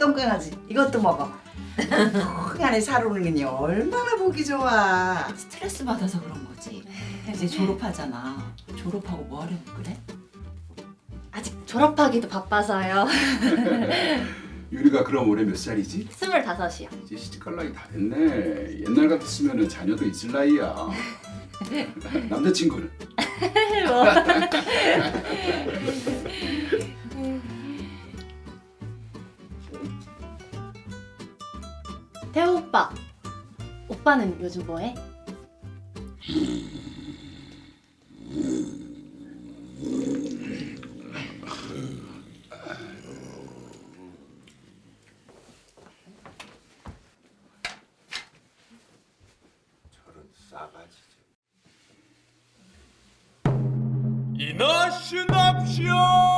똥강아지 이것도 먹어 그 안에 살 오는 게 얼마나 보기 좋아 스트레스 받아서 그런 거지. 이제 졸업하잖아. 졸업하고 뭐 하려고 그래? 아직 졸업하기도 바빠서요. 유리가 그럼 올해 몇 살이지? 스물다섯이요. 이제 시집갈 나이 다 됐네. 옛날 같았으면 자녀도 있을 나이야. 남자친구는? 태 오빠는 요즘 뭐해? 저런 싸가지. 이나 시납시오!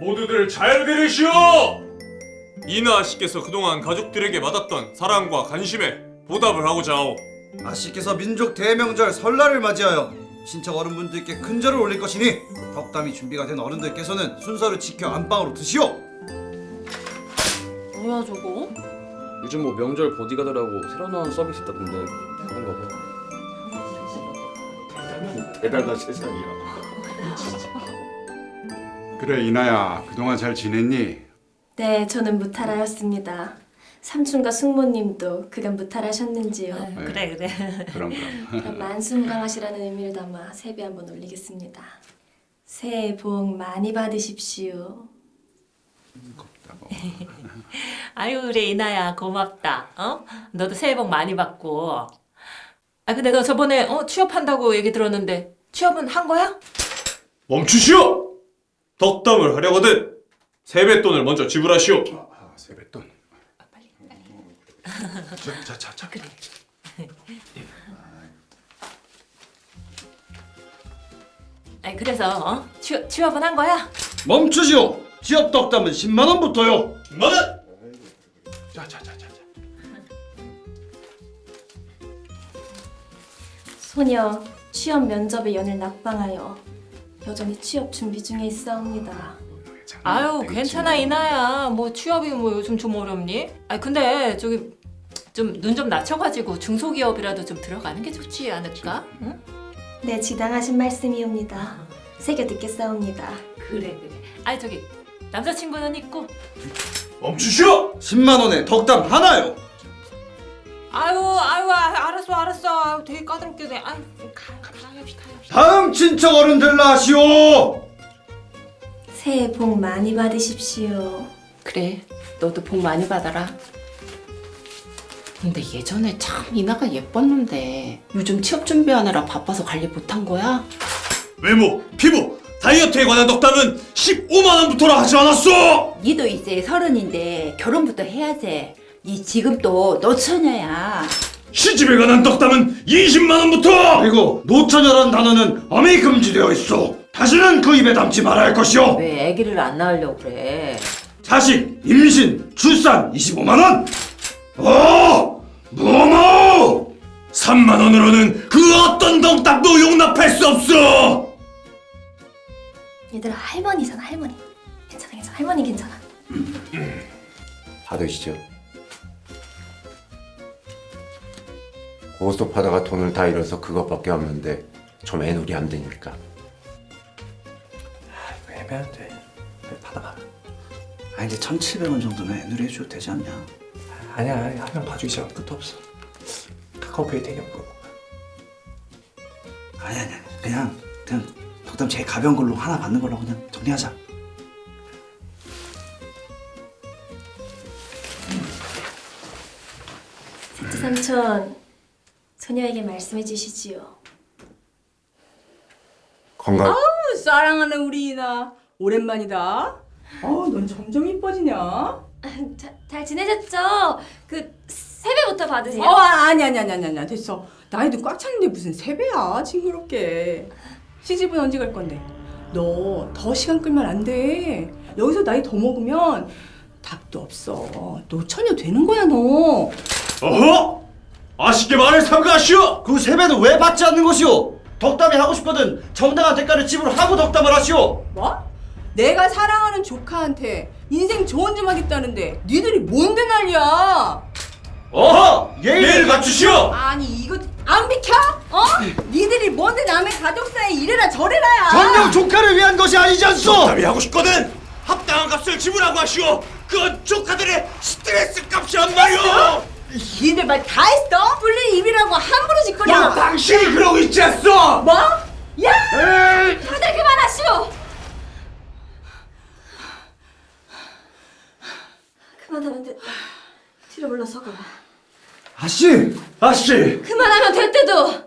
모두들 잘 들으시오! 이나 씨께서 그동안 가족들에게 받았던 사랑과 관심에 보답을 하고자 하오. 아씨께서 민족 대명절 설날을 맞이하여 친척 어른분들께 큰절을 올릴 것이니 덕담이 준비가 된 어른들께서는 순서를 지켜 안방으로 드시오. 뭐야 저거? 요즘 뭐 명절 보디가드라고 새로 나온 서비스 있다던데 그런가 봐. 대단한 세상이야. 그래 이나야 그동안 잘 지냈니? 네, 저는 무탈하였습니다. 삼촌과 숙모님도 그간 무탈하셨는지요? 그래 그래. 그럼 그럼. 그럼 만수무강하시라는 의미를 담아 세배 한번 올리겠습니다. 새해 복 많이 받으십시오. 아유 그래 이나야 고맙다. 어? 너도 새해 복 많이 받고. 아 근데 너 저번에 어 취업한다고 얘기 들었는데 취업은 한 거야? 멈추시오! 덕담을 하려거든 세뱃돈을 먼저 지불하시오. 아, 세뱃돈. 자 자자. 그래. 아니 그래서 어? 취업, 취업은 한 거야? 멈추시오. 지역 덕담은 10만 원부터요. 만원! 자자 자 자. 소녀, 취업 면접에 연일 낙방하여 여전히 취업 준비 중에 있사옵니다. 아유 괜찮아 이나야 뭐 취업이 뭐 요즘 좀 어렵니? 아 근데 저기 좀 눈 좀 낮춰가지고 중소기업이라도 좀 들어가는 게 좋지 않을까? 응? 네, 지당하신 말씀이옵니다. 새겨 듣겠사옵니다. 그래 그래. 아 저기 남자친구는 있고. 멈추시오! 10만 원에 덕담 하나요. 아유 아유 아, 알았어 알았어. 아유, 되게 까다롭게 돼. 아유 가 가야지 가야지. 다음 친척 어른들 나시오. 새해 복 많이 받으십시오. 그래 너도 복 많이 받아라. 근데 예전에 참 이나가 예뻤는데 요즘 취업 준비하느라 바빠서 관리 못한 거야? 외모, 피부, 다이어트에 관한 덕담은 15만 원부터라 하지 않았어? 니도 이제 서른인데 결혼부터 해야지. 니 지금 또 노처녀야. 시집에 관한 덕담은 20만 원부터! 그리고 노처녀란 단어는 엄히 금지되어 있어. 다시는 그 입에 담지 말아야 할 것이오. 왜 아기를 안 낳으려고 그래? 자식, 임신, 출산 25만 원. 어, 뭐뭐? 3만 원으로는 그 어떤 덕담도 용납할 수 없어! 얘들아, 할머니잖아, 할머니. 괜찮아, 괜찮아. 할머니 괜찮아. 받으시죠. 고스톱하다가 돈을 다 잃어서 그것밖에 없는데 좀 애누리 하면 되니까. 애매한데. 받아봐. 아 이제 1,700원 정도는 애누리 해줘도 되지 않냐? 아니야 하면 봐주기 시작 끝도 없어. 카카오페이 대기 없고. 아니 아니 아니. 그냥 그냥 덕담 제일 가벼운 걸로 하나 받는 걸로 그냥 정리하자. 셋째 삼촌, 소녀에게 말씀해 주시지요. 건강. 사랑하는 우리 이나 오랜만이다. 어, 넌 점점 이뻐지냐? 자, 잘 지내셨죠? 그 세배부터 받으세요. 어, 아니 아니 아니 아니 아니 됐어. 나이도 꽉 찼는데 무슨 세배야 징그럽게. 시집은 언제 갈 건데? 너 더 시간 끌면 안 돼. 여기서 나이 더 먹으면 답도 없어. 너 처녀 되는 거야 너. 어허! 아쉽게 말을 삼가하시오! 그 세배는 왜 받지 않는 것이오? 덕담이 하고 싶거든 정당한 대가를 지불하고 덕담을 하시오. 뭐? 내가 사랑하는 조카한테 인생 좋은 좀 하겠다는데 니들이 뭔데 난리야? 어허 예의를 갖추시오! 아니 이거 안 비켜? 어? 니들이 뭔데 남의 가족사에 이래라 저래라야. 정녕 조카를 위한 것이 아니지 않소? 덕담이 하고 싶거든! 합당한 값을 지불하고 하시오! 그건 조카들의 스트레스 값이란 말이오! 니들 말 다 했어? 뚫린 입이라고 함부로 짓거려. 당신이 그러고 있지 않소! 뭐? 야! 다들 그만하시오. 그만하면 됐다. 뒤로 물러서거라. 아씨 아씨 그만하면 됐대도.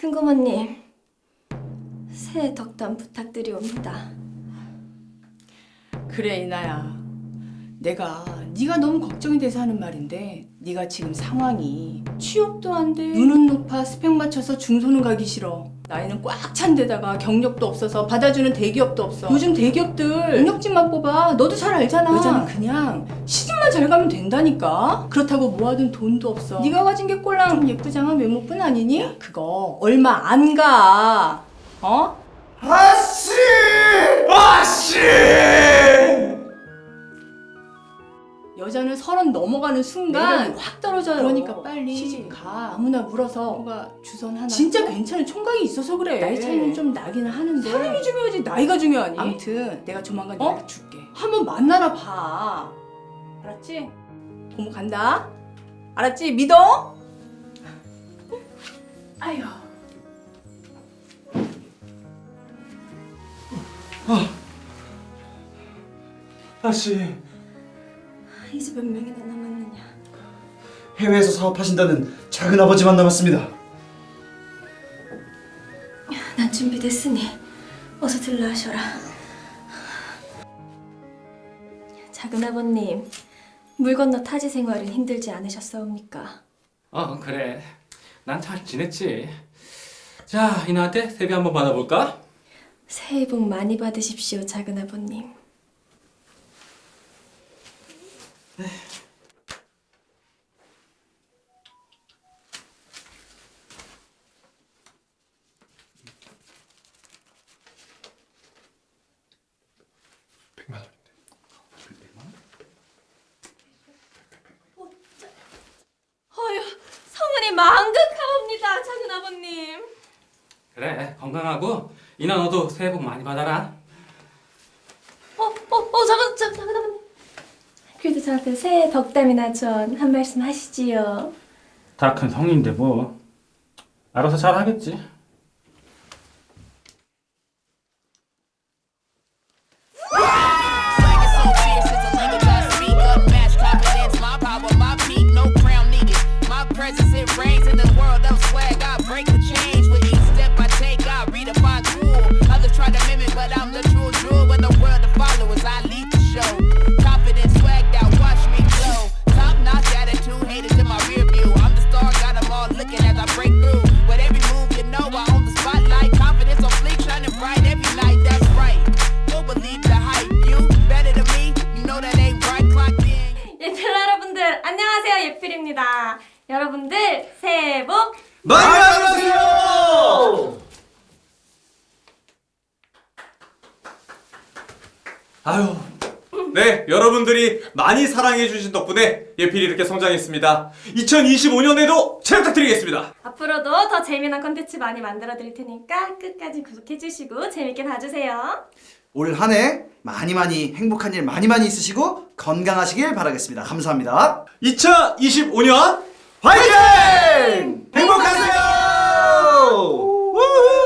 큰 고모님, 새해 덕담 부탁드리옵니다. 그래 이나야. 내가 네가 너무 걱정이 돼서 하는 말인데 네가 지금 상황이 취업도 안 돼. 눈은 높아 스펙 맞춰서 중소는 가기 싫어. 나이는 꽉 찬 데다가 경력도 없어서 받아주는 대기업도 없어. 요즘 대기업들 능력직만 뽑아. 너도 잘 알잖아. 여자는 그냥 시집만 잘 가면 된다니까. 그렇다고 모아둔 돈도 없어. 네가 가진 게 꼴랑 좀 예쁘장한 외모뿐 아니니? 그거 얼마 안 가. 어? 아씨 아씨 여자는 서른 넘어가는 순간 확 떨어져요. 그러니까 빨리 시집 가. 아무나 물어서 뭐가 주선 하나. 진짜 괜찮은 총각이 있어서 그래. 나이 차이는 좀 나기는 하는데 사람이 중요하지 나이가 중요하니. 아무튼 내가 조만간 연락 줄게. 한번 만나라 봐. 알았지? 고모 간다. 알았지? 믿어? 아휴. 아씨 이제 몇 명이나 남았느냐? 해외에서 사업하신다는 작은 아버지만 남았습니다. 난 준비됐으니 어서 들러 하셔라. 작은 아버님, 물 건너 타지 생활은 힘들지 않으셨사옵니까? 어 그래 난 잘 지냈지 자 이나한테 세배 한번 받아볼까? 새해 복 많이 받으십시오, 작은 아버님. 어휴, 성은이 망극하옵니다, 작은 아버님. 그래 건강하고 이나 너도 새해 복 많이 받아라 어, 어, 어, 작은, 작, 작은 아버님. 그래도 저한테 새해 덕담이나 전 한 말씀 하시지요. 다큰 성인인데 뭐 알아서 잘 하겠지. presence it reigns in the world of swag. I break the chains with each 아유. 네, 여러분들이 많이 사랑해주신 덕분에 예필이 이렇게 성장했습니다. 2025년에도 잘 부탁드리겠습니다. 앞으로도 더 재미난 컨텐츠 많이 만들어 드릴 테니까 끝까지 구독해주시고 재밌게 봐주세요. 올 한 해 많이 많이 행복한 일 많이 많이 있으시고 건강하시길 바라겠습니다. 감사합니다. 2025년 화이팅! 행복하세요! 우후!